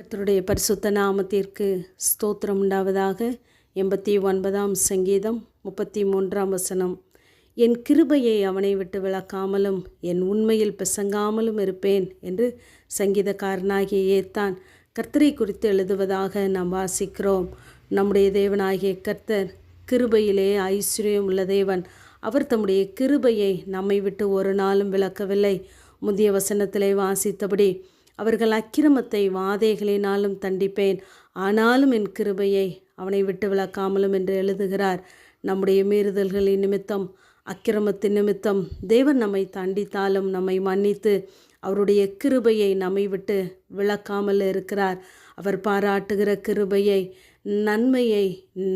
கத்தருடைய பரிசுத்த நாமத்திற்கு ஸ்தோத்திரம் உண்டாவதாக. எண்பத்தி ஒன்பதாம் சங்கீதம் முப்பத்தி மூன்றாம் வசனம். என் கிருபையை அவனை விட்டு விளக்காமலும் என் உண்மையில் பிசங்காமலும் இருப்பேன் என்று சங்கீதக்காரனாகிய ஏத்தான் கர்த்தரை குறித்து எழுதுவதாக நாம் வாசிக்கிறோம். நம்முடைய தேவனாகிய கர்த்தர் கிருபையிலே ஐஸ்வர்யம் உள்ள தேவன். அவர் தம்முடைய கிருபையை நம்மை விட்டு ஒரு நாளும் விளக்கவில்லை முதிய வசனத்திலே வாசித்தபடி அவர்கள் அக்கிரமத்தை வாதைகளினாலும் தண்டிப்பேன். ஆனாலும் என் கிருபையை அவனை விட்டு விளக்காமலும் என்று எழுதுகிறார். நம்முடைய மீறுதல்களின் நிமித்தம் அக்கிரமத்தின் நிமித்தம் தேவன் நம்மை தண்டித்தாலும் நம்மை மன்னித்து அவருடைய கிருபையை நம்மை விட்டு விளக்காமல் இருக்கிறார். அவர் பாராட்டுகிற கிருபையை நன்மையை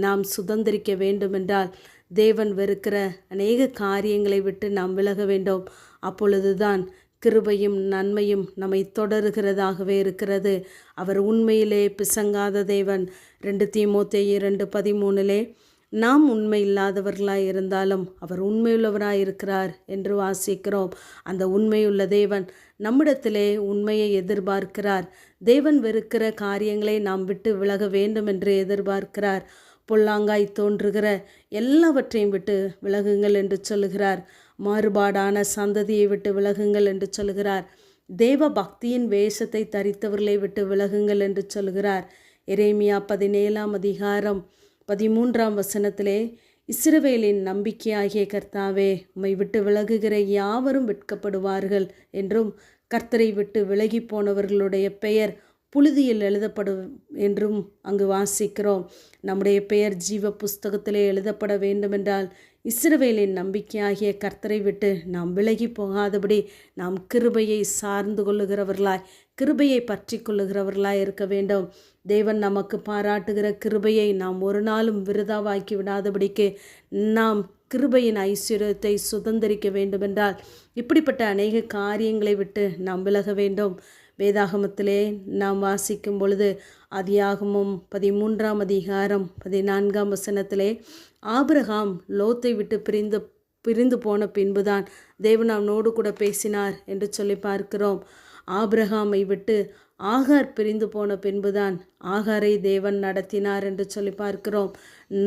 நாம் சுதந்திரிக்க வேண்டுமென்றால் தேவன் வெறுக்கிற அநேக காரியங்களை விட்டு நாம் விலக வேண்டும். அப்பொழுதுதான் கிருபையும் நன்மையும் நம்மை தொடருகிறதாகவே இருக்கிறது. அவர் உண்மையிலே பிசங்காத தேவன். ரெண்டு தீமோத்தே இரண்டு பதிமூணிலே நாம் உண்மை இல்லாதவர்களாய் இருந்தாலும் அவர் உண்மையுள்ளவராய் இருக்கிறார் என்று வாசிக்கிறோம். அந்த உண்மையுள்ள தேவன் நம்மிடத்திலே உண்மையை எதிர்பார்க்கிறார். தேவன் வெறுக்கிற காரியங்களை நாம் விட்டு விலக வேண்டும் என்று எதிர்பார்க்கிறார். பொல்லாங்காய் தோன்றுகிற எல்லாவற்றையும் விட்டு விலகுங்கள் என்று சொல்லுகிறார். மாறுபாடான சந்ததியை விட்டு விலகுங்கள் என்று சொல்கிறார். தேவ பக்தியின் வேஷத்தை தரித்தவர்களை விட்டு விலகுங்கள் என்று சொல்கிறார். எரேமியா பதினேழாம் அதிகாரம் பதிமூன்றாம் வசனத்திலே இஸ்ரவேலின் நம்பிக்கையாகிய கர்த்தாவே உம்மை விட்டு விலகுகிற யாவரும் விற்கப்படுவார்கள் என்றும் கர்த்தரை விட்டு விலகி போனவர்களுடைய பெயர் புழுதியில் எழுதப்படும் என்றும் அங்கு வாசிக்கிறோம். நம்முடைய பெயர் ஜீவ புஸ்தகத்திலே எழுதப்பட வேண்டுமென்றால் இஸ்ரவேலின் நம்பிக்கையாகிய கர்த்தரை விட்டு நாம் விலகி போகாதபடி நாம் கிருபையை சார்ந்து கொள்ளுகிறவர்களாய் கிருபையை பற்றி கொள்ளுகிறவர்களாய் இருக்க வேண்டும். தேவன் நமக்கு பாராட்டுகிற கிருபையை நாம் ஒரு நாளும் விருதாவாக்கி விடாதபடிக்கு நாம் கிருபையின் ஐஸ்வர்யத்தை சுதந்திரிக்க வேண்டுமென்றால் இப்படிப்பட்ட அநேக காரியங்களை விட்டு நாம் விலக வேண்டும். வேதாகமத்திலே நாம் வாசிக்கும் பொழுது அதியாகமும் பதிமூன்றாம் அதிகாரம் பதினான்காம் வசனத்திலே ஆபிரகாம் லோத்தை விட்டு பிரிந்து பிரிந்து போன பின்புதான் தேவன் அவனோடு கூட பேசினார் என்று சொல்லி பார்க்கிறோம். ஆபிரகாமை விட்டு ஆகார் பிரிந்து போன பின்புதான் ஆகாரை தேவன் நடத்தினார் என்று சொல்லி பார்க்கிறோம்.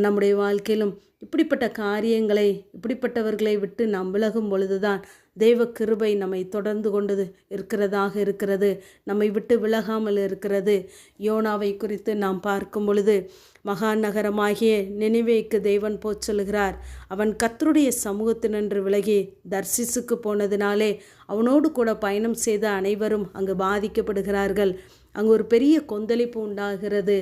நம்முடைய வாழ்க்கையிலும் இப்படிப்பட்ட காரியங்களை இப்படிப்பட்டவர்களை விட்டு நாம் விலகும் பொழுதுதான் தெய்வ கிருபை நம்மை தொடர்ந்து கொண்டது இருக்கிறதாக இருக்கிறது. நம்மை விட்டு விலகாமல் இருக்கிறது. யோனாவை குறித்து நாம் பார்க்கும் பொழுது மகா நகரமாகிய நினைவேக்கு தெய்வன் போச் சொல்கிறார் அவன் கத்தருடைய சமூகத்தினின்று விலகி தர்சிசுக்கு போனதினாலே அவனோடு கூட பயணம் செய்த அனைவரும் அங்கு பாதிக்கப்படுகிறார்கள். அங்கு ஒரு பெரிய கொந்தளிப்பு உண்டாகிறது.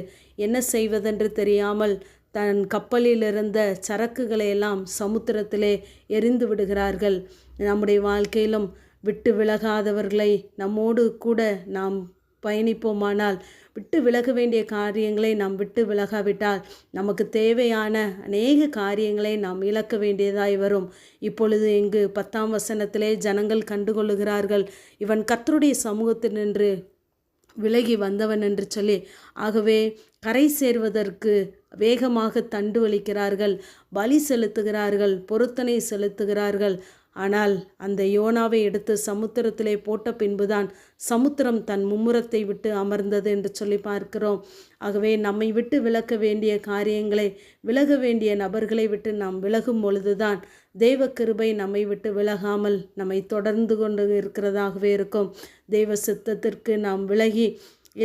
என்ன செய்வதென்று தெரியாமல் தன் கப்பலில் இருந்த சரக்குகளை எல்லாம் சமுத்திரத்திலே எரிந்து விடுகிறார்கள். நம்முடைய வாழ்க்கையிலும் விட்டு விலகாதவர்களை நம்மோடு கூட நாம் பயணிப்போமானால் விட்டு விலக வேண்டிய காரியங்களை நாம் விட்டு விலகாவிட்டால் நமக்கு தேவையான அநேக காரியங்களை நாம் இழக்க வேண்டியதாய் வரும். இப்பொழுது இங்கு பத்தாம் வசனத்திலே ஜனங்கள் கண்டுகொள்ளுகிறார்கள் இவன் கத்தருடைய சமூகத்தில் நின்று விலகி வந்தவன் என்று சொல்லி ஆகவே கரை சேர்வதற்கு வேகமாக தண்டு வலிக்கிறார்கள் பலி செலுத்துகிறார்கள் பொருத்தனை செலுத்துகிறார்கள். ஆனால் அந்த யோனாவை எடுத்து சமுத்திரத்திலே போட்ட பின்புதான் சமுத்திரம் தன் மும்முரத்தை விட்டு அமர்ந்தது என்று சொல்லி பார்க்கிறோம். ஆகவே நம்மை விட்டு விலக்க வேண்டிய காரியங்களை விலக வேண்டிய நபர்களை விட்டு நாம் விலகும் பொழுதுதான் தெய்வ கிருபை நம்மை விட்டு விலகாமல் நம்மை தொடர்ந்து கொண்டு இருக்கிறதாகவே இருக்கும். தெய்வ சித்தத்திற்கு நாம் விலகி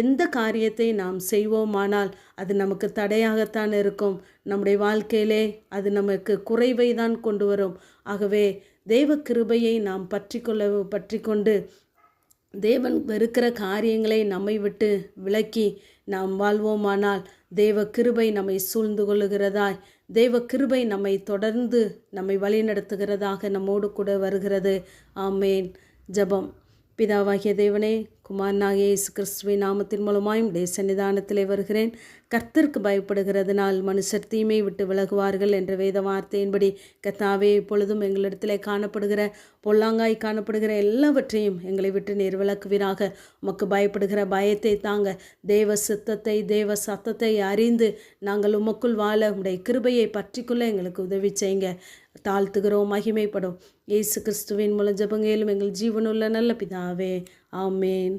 எந்த காரியத்தை நாம் செய்வோமானால் அது நமக்கு தடையாகத்தான் இருக்கும். நம்முடைய வாழ்க்கையிலே அது நமக்கு குறைவை தான் கொண்டு வரும். ஆகவே தெய்வ கிருபையை நாம் பற்றி கொள்ள பற்றி கொண்டு தேவன் வெறுக்கிற காரியங்களை நம்மை விட்டு விலக்கி நாம் வாழ்வோமானால் தேவ கிருபை நம்மை சூழ்ந்து கொள்ளுகிறதாய். தேவ கிருபை நம்மை தொடர்ந்து நம்மை வழிநடத்துகிறதாக நம்மோடு கூட வருகிறது. ஆமேன். ஜபம். பிதாவாகிய தேவனே குமாரனாகிய இயேசு கிறிஸ்துவின் நாமத்தின் மூலமாயும் டே சன்னிதானத்திலே வருகிறேன். கர்த்தருக்கு பயப்படுகிறதுனால் மனுஷர் தீமை விட்டு விலகுவார்கள் என்ற வேத வார்த்தையின்படி கத்தாவே இப்பொழுதும் எங்களிடத்திலே காணப்படுகிற பொல்லாங்காய் காணப்படுகிற எல்லாவற்றையும் எங்களை விட்டு நீர் விளக்குவீராக உமக்கு பயப்படுகிற பயத்தை தாங்க தேவ சித்தத்தை தேவ சத்தத்தை அறிந்து நாங்கள் உமக்குள் வாழ உடைய கிருபையை பற்றிக்கொள்ள எங்களுக்கு உதவி செய்யுங்க. தாழ்த்துகிறோம் மகிமைப்படும். இயேசு கிறிஸ்துவின் மூலம் ஜபங்கையிலும் எங்கள் ஜீவனுள்ள நல்ல பிதாவே ஆமேன்.